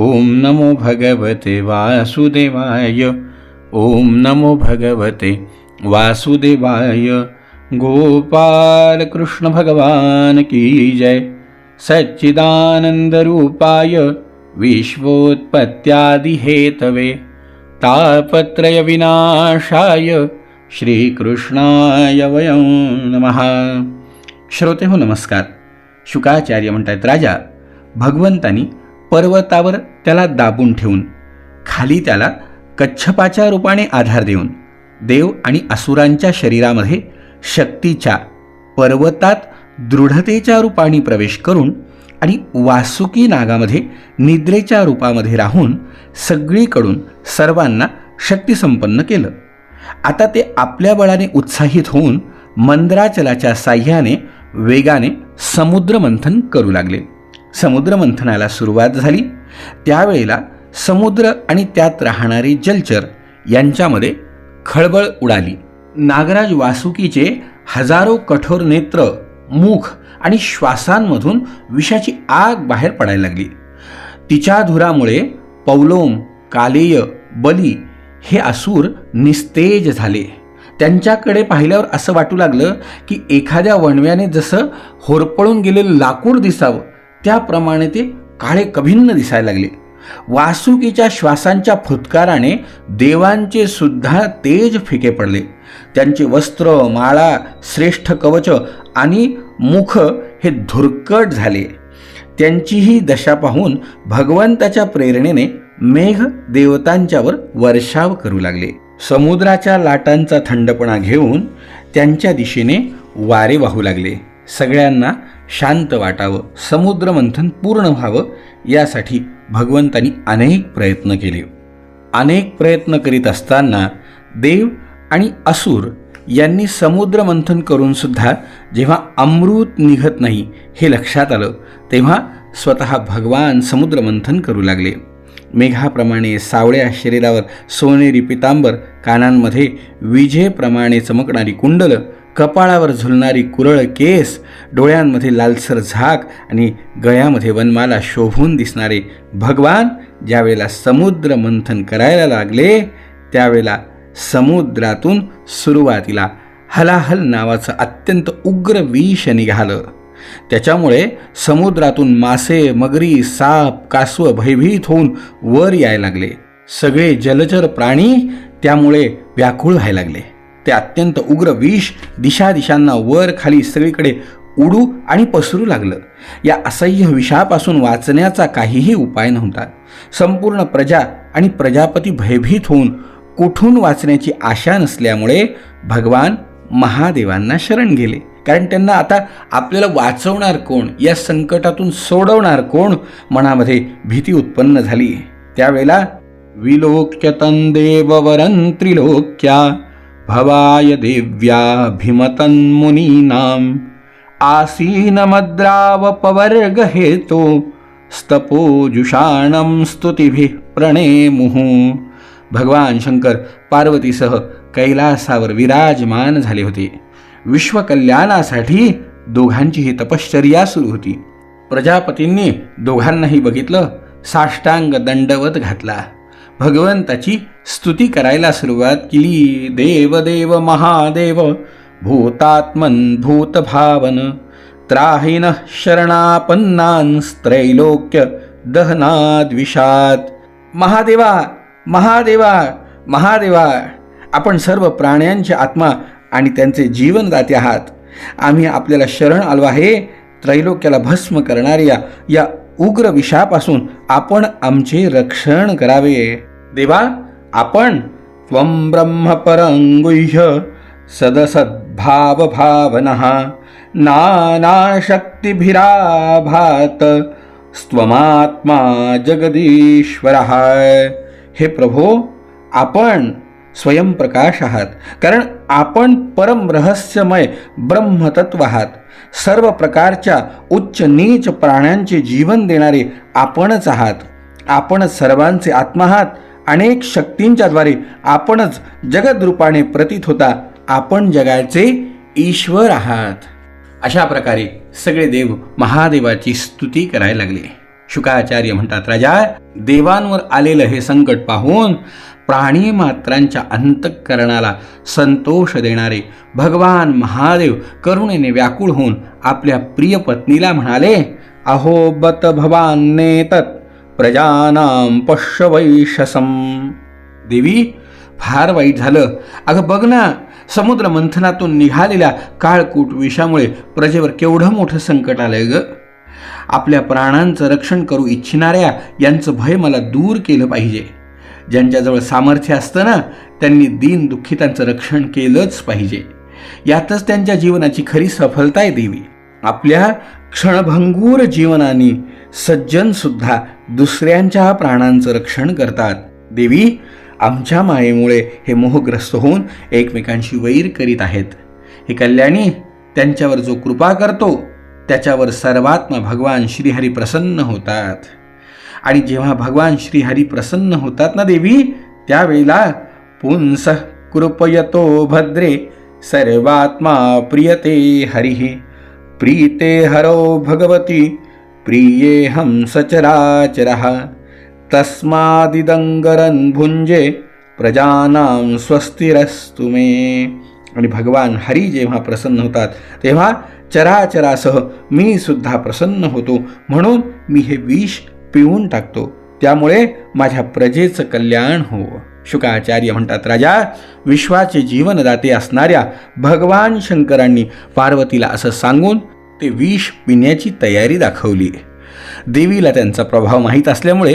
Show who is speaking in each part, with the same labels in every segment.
Speaker 1: ॐ नमो भगवते वासुदेवाय। ॐ नमो भगवते वासुदेवाय। गोपाल कृष्ण भगवान की जय। सच्चिदानंद रूपाय विश्वोत्पत्त्यादि हेतवे तापत्रय विनाशाय श्रीकृष्णाय वयं नमः। श्रोते हो नमस्कार। शुकाचार्य म्हणतात राजा भगवंतानी पर्वतावर त्याला दाबून ठेवून खाली त्याला कच्छपाच्या रूपाने आधार देऊन देव आणि असुरांच्या शरीरामध्ये शक्तीच्या पर्वतात दृढतेच्या रूपाने प्रवेश करून आणि वासुकी नागामध्ये निद्रेच्या रूपामध्ये राहून सगळीकडून सर्वांना शक्तिसंपन्न केलं. आता ते आपल्या बळाने उत्साहित होऊन मंद्राचलाच्या साह्याने वेगाने समुद्रमंथन करू लागले. समुद्रमंथनाला सुरुवात झाली. त्यावेळेला समुद्र आणि त्यात राहणारे जलचर यांच्यामध्ये खळबळ उडाली. नागराज वासुकीचे हजारो कठोर नेत्र मुख आणि श्वासांमधून विषाची आग बाहेर पडायला लागली. तिच्या धुरामुळे पौलोम कालेय बली हे असूर निस्तेज झाले. त्यांच्याकडे पाहिल्यावर असं वाटू लागलं की एखाद्या वणव्याने जसं होरपळून गेलेलं लाकूड दिसावं त्याप्रमाणे ते काळे कभिन्न दिसायला लागले. वासुकीच्या श्वासांच्या फुतकाराने देवांचे सुद्धा तेज फिके पडले. त्यांचे वस्त्र माळा श्रेष्ठ कवच आणि मुख हे धुरकट झाले. त्यांचीही दशा पाहून भगवंताच्या प्रेरणेने मेघ देवतांच्यावर वर्षाव करू लागले. समुद्राच्या लाटांचा थंडपणा घेऊन त्यांच्या दिशेने वारे वाहू लागले. सगळ्यांना शांत वाटावं समुद्रमंथन पूर्ण व्हावं यासाठी भगवंतांनी अनेक प्रयत्न केले. अनेक प्रयत्न करीत असताना देव आणि असुर यांनी समुद्रमंथन करूनसुद्धा जेव्हा अमृत निघत नाही हे लक्षात आलं तेव्हा स्वतः भगवान समुद्रमंथन करू लागले. मेघाप्रमाणे सावळ्या शरीरावर सोनेरी पितांबर कानांमध्ये विजेप्रमाणे चमकणारी कुंडलं कपाळावर झुलणारी कुरळ केस डोळ्यांमध्ये लालसर झाक आणि गळ्यामध्ये वनमाला शोभून दिसणारे भगवान ज्यावेळेला समुद्र मंथन करायला लागले त्यावेळेला समुद्रातून सुरुवातीला हलाहल नावाचं अत्यंत उग्र विष निघालं. त्याच्यामुळे समुद्रातून मासे मगरी साप कासव भयभीत होऊन वर यायला लागले. सगळे जलचर प्राणी त्यामुळे व्याकुळ व्हायला लागले. ते अत्यंत उग्र विष दिशा दिशांना वर खाली सगळीकडे उडू आणि पसरू लागलं. या असह्य विषापासून वाचण्याचा काहीही उपाय नव्हता. संपूर्ण प्रजा आणि प्रजापती भयभीत होऊन कुठून वाचण्याची आशा नसल्यामुळे भगवान महादेवांना शरण गेले. कारण त्यांना आता आपल्याला वाचवणार कोण या संकटातून सोडवणार कोण मनामध्ये भीती उत्पन्न झाली. त्यावेळेला विलोक्यतन देववरं त्रिलोक्या भवाय देव्याभिमतन्मुनीनाम् आसीनमद्रावपवर्गहेतो आसीनमद्रावपवर्ग हेतो स्तपोजुषाणं स्तुतिभिः प्रणेमुः। भगवान शंकर पार्वतीसह कैलासावर विराजमान झाले होते। विश्वकल्याणासाठी दोघांची ही तपश्चर्या सुरू होती। प्रजापतींनी दोघांनाही बघितलं साष्टांग दंडवत घातला। भगवंताची स्तुती करायला सुरुवात केली. देव देव महादेव भूतात्मन भूतभावन त्राहीन शरणापन्नांस्त्रैलोक्य दहनाद्विषात महादेवा महादेवा महादेवा आपण सर्व प्राण्यांचे आत्मा आणि त्यांचे जीवनदाते आहात. आम्ही आपल्याला शरण आलो आहे. त्रैलोक्याला भस्म करणाऱ्या या उग्र विषापासून आपण आमचे रक्षण करावे. देवा आपण त्वं ब्रह्मपरंगुह्य सदसद्भावभावनः नानाशक्तिभिराभात स्वमात्मा जगदीश्वर. हे प्रभो आपण स्वयंप्रकाश आहात कारण आपण परम रहस्यमय ब्रह्मतत्व आहात. सर्व प्रकारच्या उच्च नीच प्राण्यांचे जीवन देणारे आपणच आहात. आपणच सर्वांचे आत्मा आहात अनेक शक्तींच्याद्वारे आपणच जगदरूपाने प्रतीत होता. आपण जगाचे ईश्वर आहात. अशा प्रकारे सगळे देव महादेवाची स्तुती करायला लागले. शुकाचार्य म्हणतात राजा देवांवर आलेलं हे संकट पाहून प्राणी मात्रांच्या अंतःकरणाला संतोष देणारे भगवान महादेव करुणेने व्याकुळ होऊन आपल्या प्रिय पत्नीला म्हणाले अहो बत भवाने तत् प्रजानाम पश्यवैशसम. देवी फार वाईट झालं. अगं बघ ना समुद्र मंथनातून निघालेल्या काळकूट विषामुळे प्रजेवर केवढं मोठं संकट आलंय ग. आपल्या प्राणांचं रक्षण करू इच्छिणाऱ्या यांचं भय मला दूर केलं पाहिजे. ज्यांच्याजवळ सामर्थ्य असतं ना त्यांनी दीन दुःखितांचं रक्षण केलंच पाहिजे. यातच त्यांच्या जीवनाची खरी सफलता आहे देवी. आपल्या क्षणभंगूर जीवनाने सज्जन सुद्धा दुसऱ्यांच्या प्राणांचं रक्षण करतात. देवी आमच्या मायेमुळे हे मोहग्रस्त होऊन एकमेकांशी वैर करीत आहेत. हे कल्याणी त्यांच्यावर जो कृपा करतो त्याच्यावर सर्वात्मा भगवान श्रीहरी प्रसन्न होतात. आणि जेव्हा भगवान श्रीहरी प्रसन्न होतात ना देवी त्यावेळेला पुंस कृपयतो भद्रे सर्वात्मा प्रियते हरिः। प्रीते हरो भगवती प्रियेहं सचराचरः। तस्मादिदंगरन भुंजे प्रजानां स्वस्तिरस्तु मे। आणि भगवान हरी जेव्हा प्रसन्न होतात तेव्हा चराचरासह मी सुद्धा प्रसन्न होतो। म्हणून मी हे विष पिऊन टाकतो. त्यामुळे माझ्या प्रजेचं कल्याण हो शुकाचार्य म्हणतात राजा विश्वाचे जीवनदाते असणाऱ्या भगवान शंकरांनी पार्वतीला असं सांगून ते विष पिण्याची तयारी दाखवली. देवीला त्यांचा प्रभाव माहीत असल्यामुळे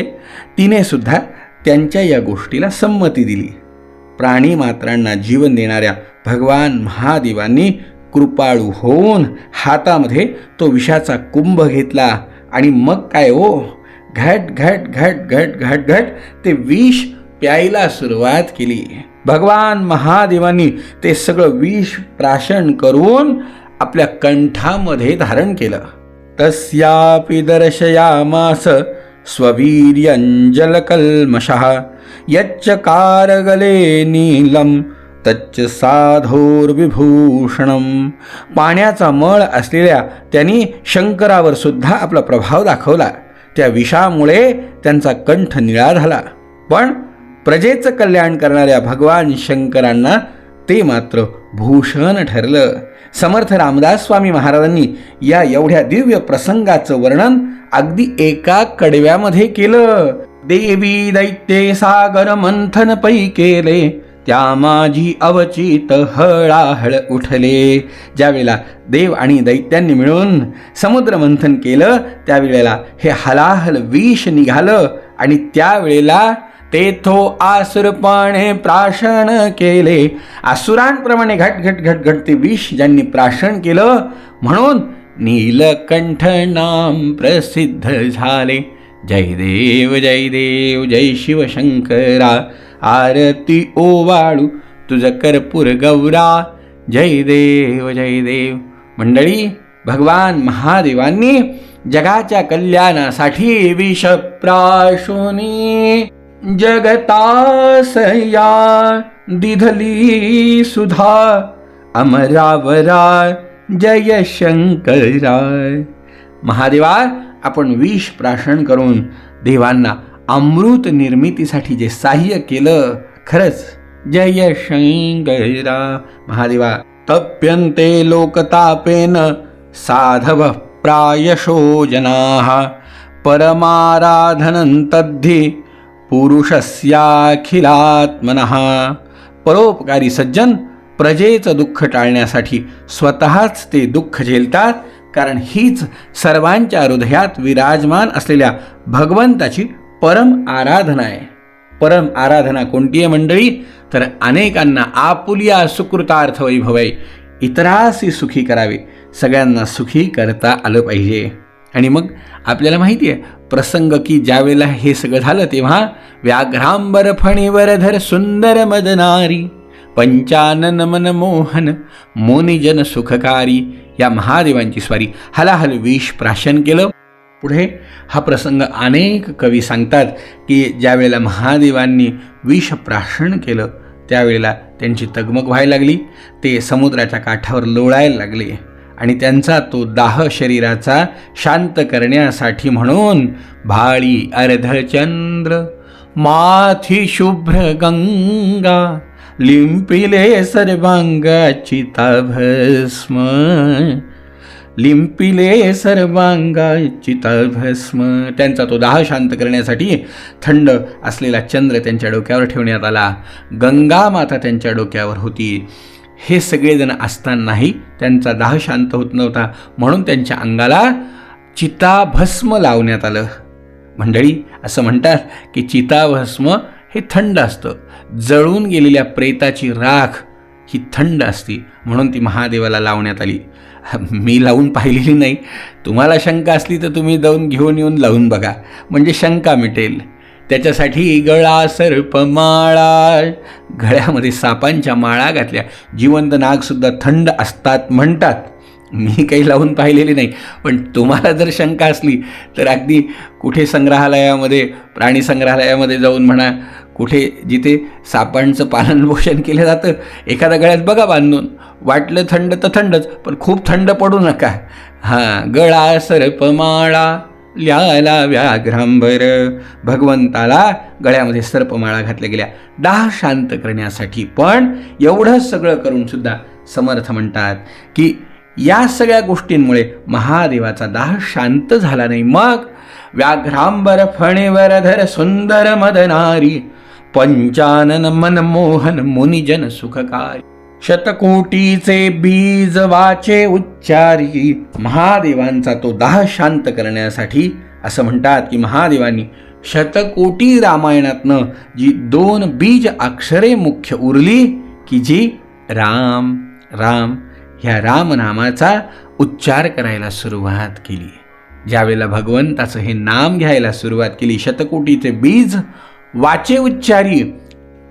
Speaker 1: तिने सुद्धा त्यांच्या या गोष्टीला संमती दिली. प्राणी मात्रांना जीवन देणाऱ्या भगवान महादेवांनी कृपाळू होऊन हातामध्ये तो विषाचा कुंभ घेतला. आणि मग काय ओ घट घट घट घट घट घट ते विष प्यायला सुरुवात केली. भगवान महादेवांनी ते सगळं विष प्राशन करून आपल्या कंठामध्ये धारण केलं. तस्यापि दर्शयामास स्ववीर्यञ्जलकल्मषः यच्चकारगले नीलं तच्च साधोर्विभूषणम. पाण्याचा मळ असलेल्या त्यांनी शंकरावर सुद्धा आपला प्रभाव दाखवला. त्या विषामुळे त्यांचा कंठ निळा झाला. पण प्रजेचं कल्याण करणाऱ्या भगवान शंकरांना ते मात्र भूषण ठरलं. समर्थ रामदास स्वामी महाराजांनी या एवढ्या दिव्य प्रसंगाचं वर्णन अगदी एका कडव्यामध्ये केलं. देवी दैत्ये सागर मंथन पै केले. त्या माझी अवचित हळाहळ उठले. ज्यावेळेला देव आणि दैत्यांनी मिळून समुद्र मंथन केलं त्यावेळेला हे हलाहल विष निघालं आणि त्यावेळेला तेथो आसुरपणे प्राशन केले. आसुरांप्रमाणे घटघट घटघट ते विष ज्यांनी प्राशन केलं म्हणून नीलकंठ नाम प्रसिद्ध झाले. जय देव जय देव जय शिवशंकरा. आरती ओवाळू तुझ कर्पूर गौरा. जय देव जय देव. मंडळी भगवान महादेवांनी जगाच्या कल्याणासाठी विषप्राशोनी जगतासया दिधली सुधा. अमरावरा जय शंकरा महादेवा आपण विष प्राशन करून देवांना अमृत निर्मितीसाठी जे सहाय्य केलं खरंच जय शंकरा महादेवा. तप्यन्ते लोकतापेन साधव प्रायशो जनाः परमाराधनं तद्धि पुरुषस्याखिलात्मनः. परोपकारी सज्जन प्रजेचं दुःख टाळण्यासाठी स्वतःच ते दुःख झेलतात कारण हीच सर्वांच्या हृदयात विराजमान असलेल्या भगवंताची परम आराधना आहे. परम आराधना कोणती आहे मंडळी? तर अनेकांना आपुलिया सुकृतार्थ वैभव आहे इतरासी सुखी करावे. सगळ्यांना सुखी करता आलं पाहिजे. आणि मग आपल्याला माहिती आहे प्रसंग की ज्यावेळेला हे सगळं झालं तेव्हा व्याघ्रांबर फणीवर धर सुंदर मदनारी पंचानन मनमोहन मोनिजन सुखकारी या महादेवांची स्वारी हलाहल विष प्राशन केलं. पुढे हा प्रसंग अनेक कवी सांगतात की ज्यावेळेला महादेवांनी विष प्राशन केलं त्यावेळेला त्यांची तगमग व्हायला लागली. ते समुद्राच्या काठावर लोळायला लागले आणि त्यांचा तो दाह शरीराचा शांत करण्यासाठी म्हणून भाळी अर्धचंद्र माथी शुभ्र गंगा लिंपिले सर्वांगा चिताभस्म लिंपिले सर्वांगा भस्म. त्यांचा तो दाह शांत करण्यासाठी थंड असलेला चंद्र त्यांच्या डोक्यावर ठेवण्यात आला. गंगा माता त्यांच्या डोक्यावर होती. हे सगळेजण असतानाही त्यांचा दाह शांत होत नव्हता. म्हणून त्यांच्या अंगाला चिताभस्म लावण्यात आलं. मंडळी असं म्हणतात की चिताभस्म हे थंड असतं. जळून गेलेल्या प्रेताची राख ही थंड असती. म्हणून ती महादेवाला लावण्यात आली. मी लावून पाहिलेली नाही. तुम्हाला शंका असली तर तुम्ही जाऊन घेऊन येऊन लावून बघा. म्हणजे शंका मिटेल. त्याच्यासाठी गळा सर्प माळा गळ्यामध्ये सापांच्या माळा घातल्या. जिवंत नागसुद्धा थंड असतात म्हणतात. मी काही लावून पाहिलेली नाही. पण तुम्हाला जर शंका असली तर अगदी कुठे संग्रहालयामध्ये प्राणी संग्रहालयामध्ये जाऊन म्हणा कुठे जिथे सापांचं पालनपोषण केलं जातं एखाद्या गळ्यात बघा बांधून. वाटलं थंड तर थंडच पण खूप थंड पडू नका. हां गळा सर्पमाळा ल्याला व्याघ्रांबर. भगवंताला गळ्यामध्ये सर्पमाळा घातल्या गेल्या. दाह शांत करण्यासाठी पण एवढं सगळं करूनसुद्धा समर्थ म्हणतात की या सगळ्या गोष्टींमुळे महादेवाचा दाह शांत झाला नाही. मग व्याघ्रांबर फणेवर धर सुंदर मदनारी. पंचानन मनमोहन मुनिजन सुखकारी। शतकोटीचे बीज वाचे उच्चारी। महादेवांचा तो दाह शांत करण्यासाठी असं म्हणतात की महादेवांनी शतकोटी रामायणातनं जी दोन बीज अक्षरे मुख्य उरली की जी राम राम ह्या रामनामाचा उच्चार करायला सुरुवात केली. ज्यावेळेला भगवंताचं हे नाम घ्यायला सुरुवात केली शतकोटीचे बीज वाचे उच्चारी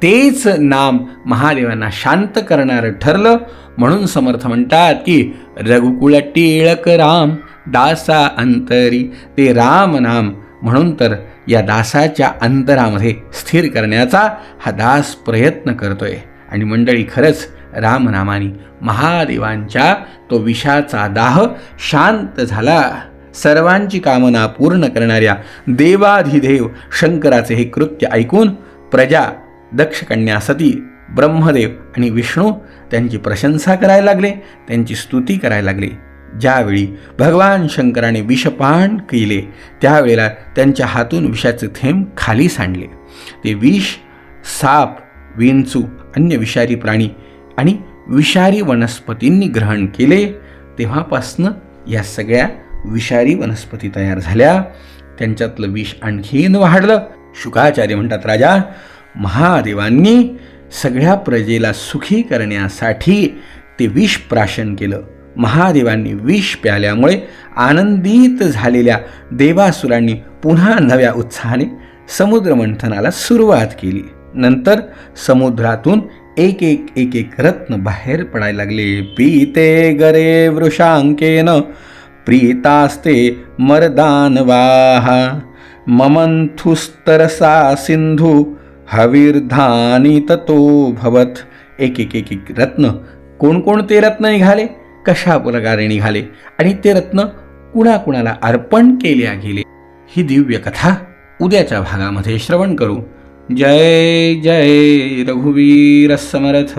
Speaker 1: तेच नाम महादेवांना शांत करणारं ठरलं. म्हणून समर्थ म्हणतात की रघुकुळ टिळक राम दासा अंतरी ते राम नाम. म्हणून तर या दासाच्या अंतरामध्ये स्थिर करण्याचा हा दास प्रयत्न करतोय. आणि मंडळी खरंच रामनामाने महादेवांच्या तो विषाचा दाह शांत झाला. सर्वांची कामना पूर्ण करणाऱ्या देवाधिदेव शंकराचे हे कृत्य ऐकून प्रजा दक्षकन्या सती ब्रह्मदेव आणि विष्णू त्यांची प्रशंसा करायला लागले त्यांची स्तुती करायला लागले. ज्यावेळी भगवान शंकराने विषपान केले त्यावेळेला त्यांच्या हातून विषाचे थेंब खाली सांडले. ते विष साप विंचू अन्य विषारी प्राणी आणि विषारी वनस्पतींनी ग्रहण केले. तेव्हापासनं या सगळ्या विषारी वनस्पती तयार झाल्या. त्यांच्यातलं विष आणखीन वाढलं. शुकाचार्य म्हणतात राजा महादेवांनी सगळ्या प्रजेला सुखी करण्यासाठी ते विष प्राशन केलं. महादेवांनी विष प्याल्यामुळे आनंदित झालेल्या देवासुरांनी पुन्हा नव्या उत्साहाने समुद्रमंथनाला सुरुवात केली. नंतर समुद्रातून एक एक एक एक रत्न बाहेर पडायला लागले. पीते गरे वृषांकेन प्रीतास्ते मरदानवाहा ममंथुस्तरसा सिंधू हवीर्धानी ततो भवत। एक एक एक एक रत्न। कोणकोणते रत्न निघाले? कशा प्रकारे निघाले? आणि ते रत्न कुणाकुणाला अर्पण केल्या गेले? ही दिव्य कथा उद्याच्या भागामध्ये श्रवण करू. जय जय रघुवीर समर्थ।